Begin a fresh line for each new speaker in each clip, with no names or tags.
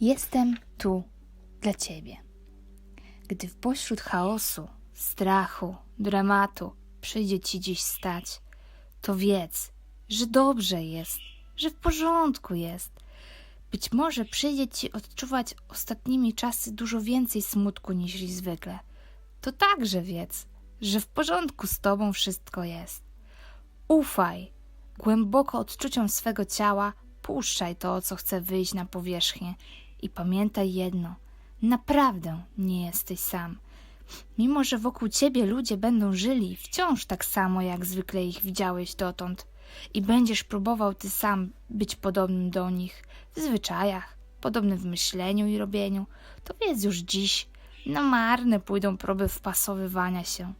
Jestem tu dla Ciebie. Gdy w pośród chaosu, strachu, dramatu przyjdzie Ci dziś stać, to wiedz, że dobrze jest, że w porządku jest. Być może przyjdzie Ci odczuwać ostatnimi czasy dużo więcej smutku niż zwykle. To także wiedz, że w porządku z Tobą wszystko jest. Ufaj głęboko odczuciom swego ciała, puszczaj to, co chce wyjść na powierzchnię i pamiętaj jedno: naprawdę nie jesteś sam. Mimo, że wokół ciebie ludzie będą żyli wciąż tak samo, jak zwykle ich widziałeś dotąd, i będziesz próbował ty sam być podobnym do nich w zwyczajach, podobnym w myśleniu i robieniu, to wiedz już dziś, na marne pójdą próby wpasowywania się.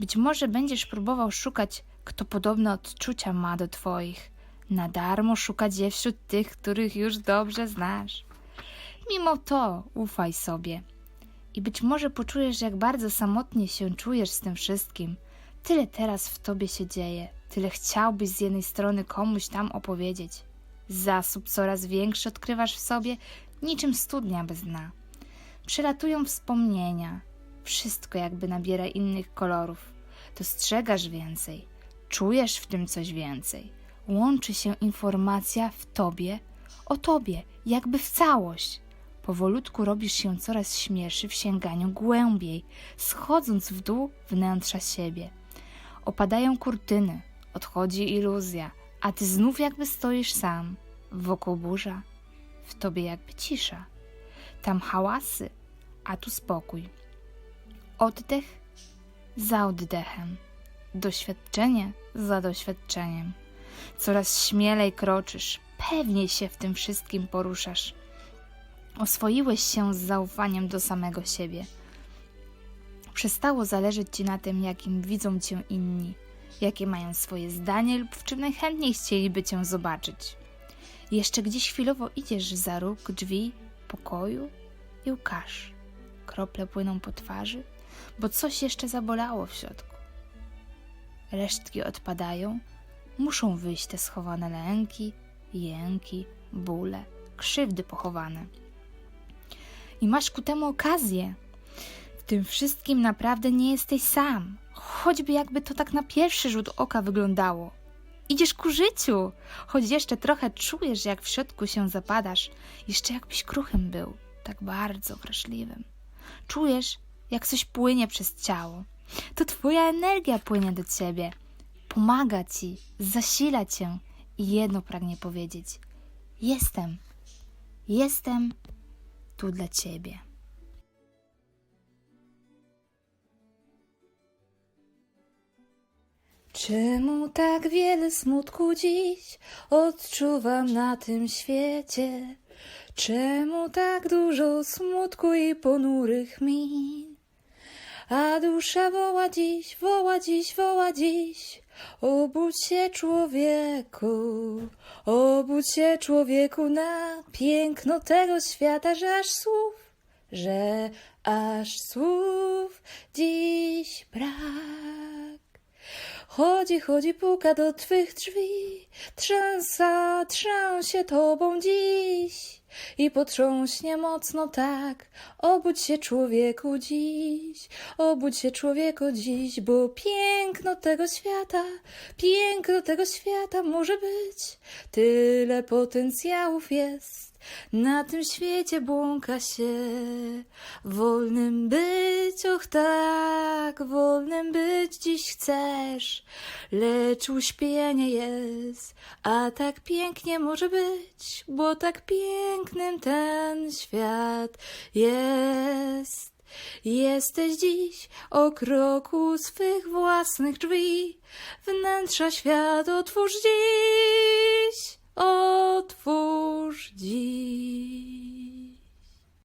Być może będziesz próbował szukać, kto podobne odczucia ma do twoich. Na darmo szukać je wśród tych, których już dobrze znasz. Mimo to ufaj sobie. I być może poczujesz, jak bardzo samotnie się czujesz z tym wszystkim. Tyle teraz w tobie się dzieje, tyle chciałbyś z jednej strony komuś tam opowiedzieć. Zasób coraz większy odkrywasz w sobie, niczym studnia bez dna. Przelatują wspomnienia, wszystko jakby nabiera innych kolorów. Dostrzegasz więcej, czujesz w tym coś więcej. Łączy się informacja w tobie, o tobie, jakby w całość. Powolutku robisz się coraz śmielszy w sięganiu głębiej, schodząc w dół wnętrza siebie. Opadają kurtyny, odchodzi iluzja, a ty znów jakby stoisz sam. Wokół burza, w tobie jakby cisza. Tam hałasy, a tu spokój. Oddech za oddechem, doświadczenie za doświadczeniem. Coraz śmielej kroczysz, pewniej się w tym wszystkim poruszasz. Oswoiłeś się z zaufaniem do samego siebie. Przestało zależeć ci na tym, jakim widzą cię inni, jakie mają swoje zdanie lub w czym najchętniej chcieliby cię zobaczyć. Jeszcze gdzieś chwilowo idziesz za róg drzwi pokoju i łkasz. Krople płyną po twarzy, bo coś jeszcze zabolało w środku. Resztki odpadają, muszą wyjść te schowane lęki, jęki, bóle, krzywdy pochowane. I masz ku temu okazję. W tym wszystkim naprawdę nie jesteś sam, choćby jakby to tak na pierwszy rzut oka wyglądało. Idziesz ku życiu, choć jeszcze trochę czujesz, jak w środku się zapadasz, jeszcze jakbyś kruchym był, tak bardzo wrażliwym. Czujesz, jak coś płynie przez ciało. To twoja energia płynie do ciebie, pomaga ci, zasila cię i jedno pragnie powiedzieć: Jestem, jestem tu dla ciebie. Czemu tak wiele smutku dziś odczuwam na tym świecie? Czemu tak dużo smutku i ponurych min? A dusza woła dziś, woła dziś, woła dziś. Obudź się człowieku, obudź się człowieku na piękno tego świata, że aż słów, że aż słów dziś brak. Chodzi, chodzi, puka do twych drzwi, trzęsa, trzęsie tobą dziś i potrząśnie mocno tak. Obudź się człowieku dziś, obudź się człowieku dziś, bo piękno tego świata, piękno tego świata może być. Tyle potencjałów jest, na tym świecie błąka się. Wolnym być, och tak, wolnym być dziś chcesz, lecz uśpienie jest, a tak pięknie może być, bo tak pięknym ten świat jest. Jesteś dziś o kroku swych własnych drzwi, wnętrza świat otwórz dziś, otwórz dziś.